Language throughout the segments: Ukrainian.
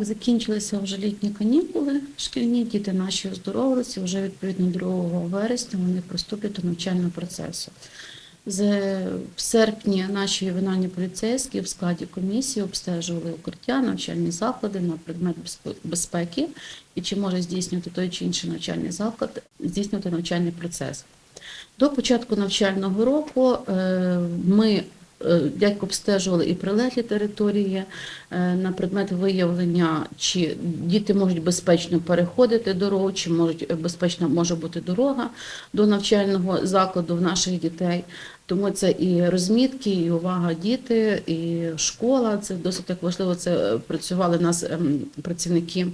Закінчилися вже літні канікули шкільні, діти наші оздоровилися, вже відповідно 2 вересня вони приступлять до навчального процесу. З серпні наші ювенальні поліцейські в складі комісії обстежували укриття, навчальні заклади на предмет безпеки і чи може здійснювати той чи інший навчальний заклад, здійснювати навчальний процес. До початку навчального року е, ми як обстежували і прилеглі території е, на предмет виявлення, чи діти можуть безпечно переходити дорогу, чи можуть е, безпечна може бути дорога до навчального закладу в наших дітей. Тому це і розмітки, і увага діти, і школа. Це досить так важливо. Це е, працювали нас ем, працівники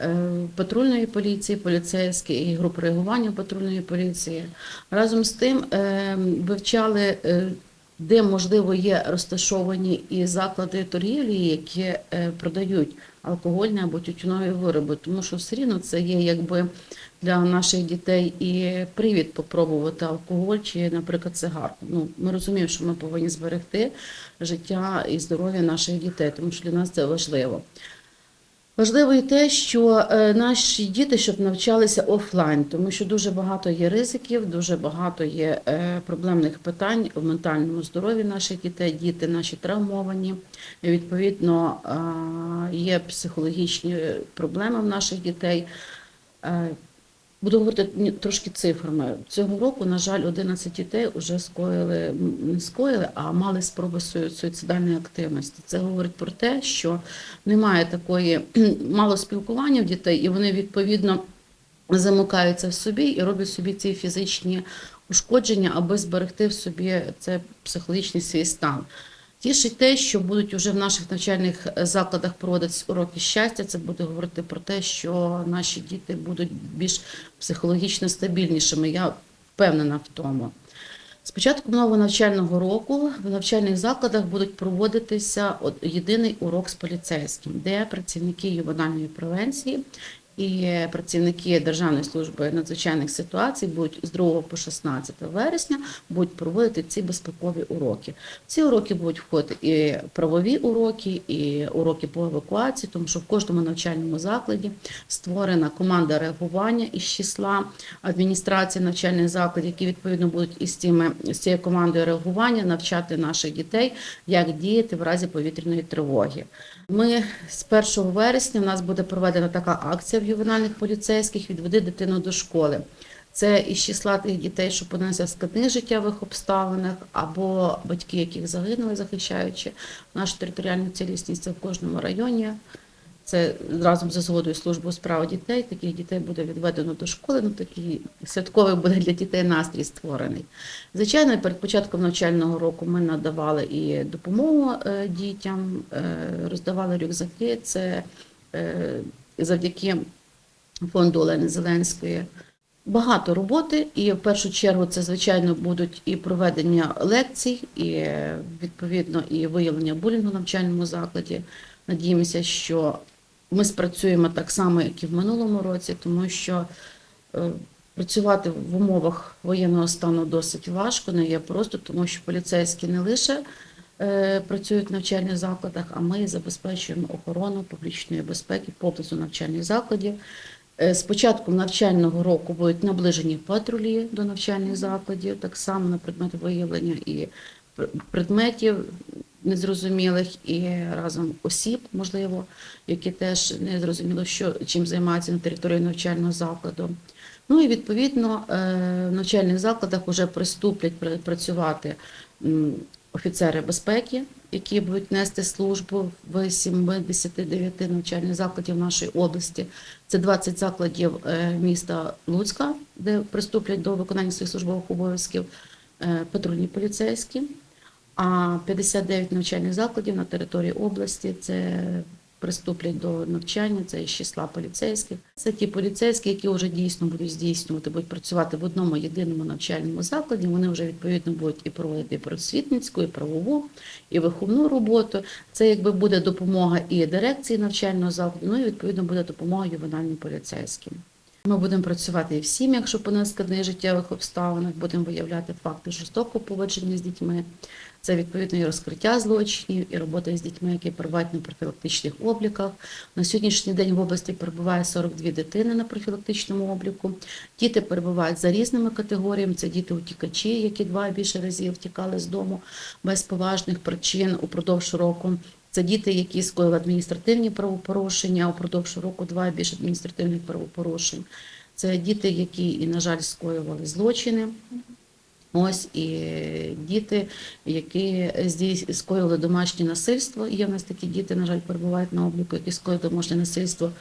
е, патрульної поліції, поліцейські і групи реагування патрульної поліції. Разом з тим е, вивчали, е, де можливо є розташовані і заклади торгівлі, які е, продають алкогольні або тютюнові вироби, тому що все рівно це є якби для наших дітей і привід попробувати алкоголь чи, наприклад, цигарку. Ну, ми розуміємо, що ми повинні зберегти життя і здоров'я наших дітей, тому що для нас це важливо. Важливо і те, що е, наші діти щоб навчалися офлайн, тому що дуже багато є ризиків, дуже багато є е, проблемних питань в ментальному здоров'ї наших дітей. Діти наші травмовані. Відповідно, е, є психологічні проблеми в наших дітей. Буду говорити трошки цифрами. Цього року, на жаль, 11 дітей вже скоїли, не скоїли, а мали спроби суїцидальної активності. Це говорить про те, що немає такої мало спілкування в дітей, і вони відповідно замикаються в собі і роблять собі ці фізичні ушкодження, аби зберегти в собі це психологічний свій стан. Тішить те, що будуть вже в наших навчальних закладах проводитися уроки щастя. Це буде говорити про те, що наші діти будуть більш психологічно стабільнішими. Я впевнена в тому. З початку нового навчального року в навчальних закладах будуть проводитися єдиний урок з поліцейським, де працівники ювенальної превенції і працівники Державної служби надзвичайних ситуацій будуть з 2 по 16 вересня будуть проводити ці безпекові уроки. Ці уроки будуть входити і правові уроки, і уроки по евакуації, тому що в кожному навчальному закладі створена команда реагування із числа адміністрації навчальних закладів, які відповідно будуть із цими з цією командою реагування навчати наших дітей, як діяти в разі повітряної тривоги. Ми з 1 вересня у нас буде проведена така акція в ювенальних поліцейських Відведи дитину до школи. Це із числа тих дітей, що понесли в складних життєвих обставинах, або батьки, яких загинули, захищаючи нашу територіальну цілісність в кожному районі. Це разом зі згодою служби у справ дітей. Таких дітей буде відведено до школи. Ну такий святковий буде для дітей настрій створений. Звичайно, перед початком навчального року ми надавали і допомогу е, дітям, е, роздавали рюкзаки. Це е, завдяки фонду Олени Зеленської. Багато роботи, і в першу чергу це звичайно будуть і проведення лекцій, і відповідно і виявлення булінгу в навчальному закладі. Надіємося, що ми спрацюємо так само, як і в минулому році, тому що е, працювати в умовах воєнного стану досить важко, не є просто, тому що поліцейські не лише е, працюють в навчальних закладах, а ми забезпечуємо охорону публічної безпеки поблизу навчальних закладів. Е, З початком навчального року будуть наближені патрулі до навчальних закладів, так само на предмет виявлення і пр- предметів незрозумілих, і разом осіб, можливо, які теж не зрозуміло, що чим займаються на території навчального закладу. Ну і відповідно е, в навчальних закладах вже приступлять працювати офіцери безпеки, які будуть нести службу в 79 навчальних закладів нашої області. Це 20 закладів е, міста Луцька, де приступлять до виконання своїх службових обов'язків е, патрульні поліцейські, а 59 навчальних закладів на території області це приступлять до навчання, це із числа поліцейських. Це ті поліцейські, які вже дійсно будуть здійснювати, будуть працювати в одному єдиному навчальному закладі. Вони вже відповідно будуть і проводити і просвітницьку, і правову, і виховну роботу. Це якби буде допомога і дирекції навчального закладу, ну і відповідно буде допомога ювенальним поліцейським. Ми будемо працювати і в сім'ях, щоб у життєвих обставинах, будемо виявляти факти жорстокого поводження з дітьми. Це відповідно і розкриття злочинів, і робота з дітьми, які перебувають на профілактичних обліках. На сьогоднішній день в області перебуває 42 дитини на профілактичному обліку. Діти перебувають за різними категоріями. Це діти утікачі, які два і більше разів втікали з дому без поважних причин упродовж року. Це діти, які скоїли адміністративні правопорушення упродовж року, два і більше адміністративних правопорушень. Це діти, які і, на жаль, скоювали злочини. Ось і діти, які скоїли домашнє насильство. Є в нас такі діти, на жаль, перебувають на обліку, які скоїли домашнє насильство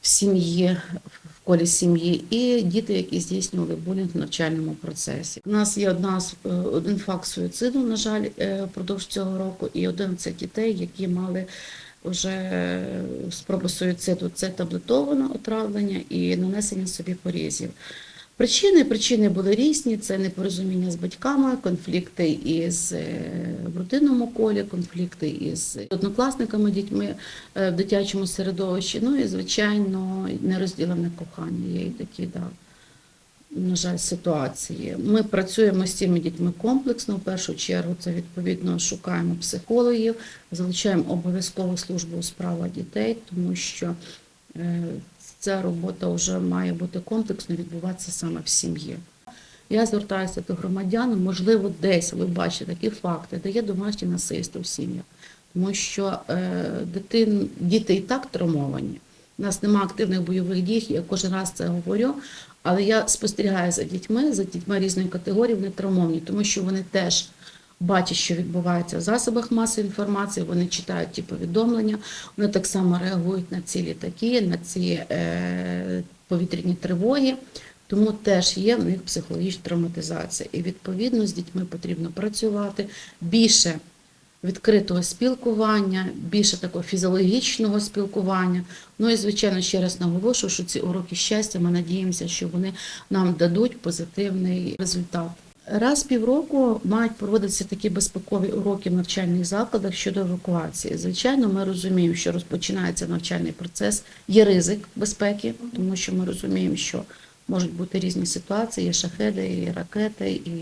в сім'ї, в колі сім'ї, і діти, які здійснювали булінг в навчальному процесі. У нас є одна е, один факт суїциду, на жаль, е, впродовж цього року, і 11 дітей, які мали вже спроби суїциду. Це таблетоване отравлення і нанесення собі порізів. Причини причини були різні: це непорозуміння з батьками, конфлікти із е, в родинному колі, конфлікти із однокласниками, дітьми е, в дитячому середовищі. Ну і звичайно, нерозділене кохання. Є і такі, да, на жаль, ситуації. Ми працюємо з цими дітьми комплексно. В першу чергу це відповідно шукаємо психологів, залучаємо обов'язково службу у справах дітей, тому що е, ця робота вже має бути комплексно відбуватися саме в сім'ї. Я звертаюся до громадян, можливо, десь ви бачите такі факти, де є домашнє насильство в сім'ях, тому що е, дитин, діти і так травмовані. У нас немає активних бойових дій, я кожен раз це говорю. Але я спостерігаю за дітьми, за дітьми різної категорії, вони травмовані, тому що вони теж бачать, що відбувається в засобах масової інформації, вони читають ті повідомлення, вони так само реагують на ці літаки, на ці е, повітряні тривоги. Тому теж є в них психологічна травматизація. І відповідно з дітьми потрібно працювати більше відкритого спілкування, більше такого фізіологічного спілкування. Ну і звичайно, ще раз наголошую, що ці уроки щастя, ми надіємося, що вони нам дадуть позитивний результат. Раз півроку мають проводитися такі безпекові уроки в навчальних закладах щодо евакуації. Звичайно, ми розуміємо, що розпочинається навчальний процес, є ризик безпеки, тому що ми розуміємо, що можуть бути різні ситуації, є шахеди, і ракети, і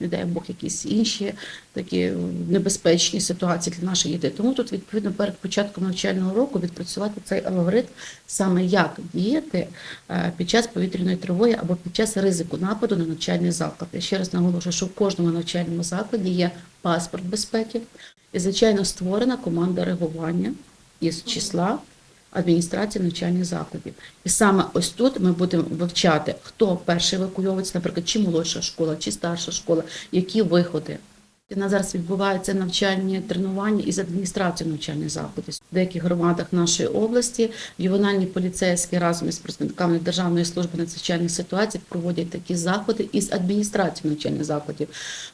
не дай Бог якісь інші такі небезпечні ситуації для наших дітей. Тому тут відповідно перед початком навчального року відпрацювати цей алгоритм саме як діяти е, під час повітряної тривоги або під час ризику нападу на навчальний заклад. Ще раз наголошую, що в кожному навчальному закладі є паспорт безпеки і, звичайно, створена команда реагування із числа адміністрації навчальних закладів. І саме ось тут ми будемо вивчати, хто перший евакуйовується, наприклад, чи молодша школа, чи старша школа, які виходи. У нас зараз відбуваються навчальні тренування із адміністрацією навчальних закладів. В деяких громадах нашої області ювенальні поліцейські разом із представниками Державної служби надзвичайних ситуацій проводять такі заходи із адміністрацією навчальних закладів.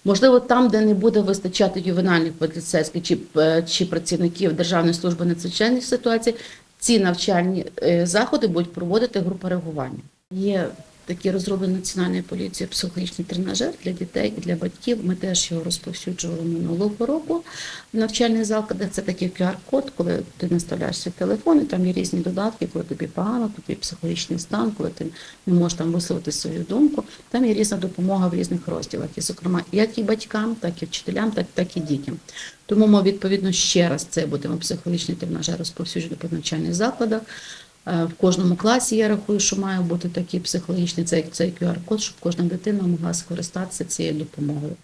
Можливо, там, де не буде вистачати ювенальних поліцейських чи, е, чи працівників Державної служби надзвичайних ситуацій, ці навчальні е, заходи будуть проводити група реагування. Є такий розроблений національною поліцією психологічний тренажер для дітей і для батьків. Ми теж його розповсюджували минулого року в навчальних закладах. Це такий QR-код, коли ти наставляєш свій телефон, і там є різні додатки, коли тобі погано, тобі психологічний стан, коли ти не можеш там висловити свою думку. Там є різна допомога в різних розділах, і, зокрема, як і батькам, так і вчителям, так, так і дітям. Тому ми відповідно ще раз це будемо психологічний тренажер розповсюджувати по навчальних закладах. Е, В кожному класі я рахую, що має бути такий психологічний цей, цей QR-код, щоб кожна дитина могла скористатися цією допомогою.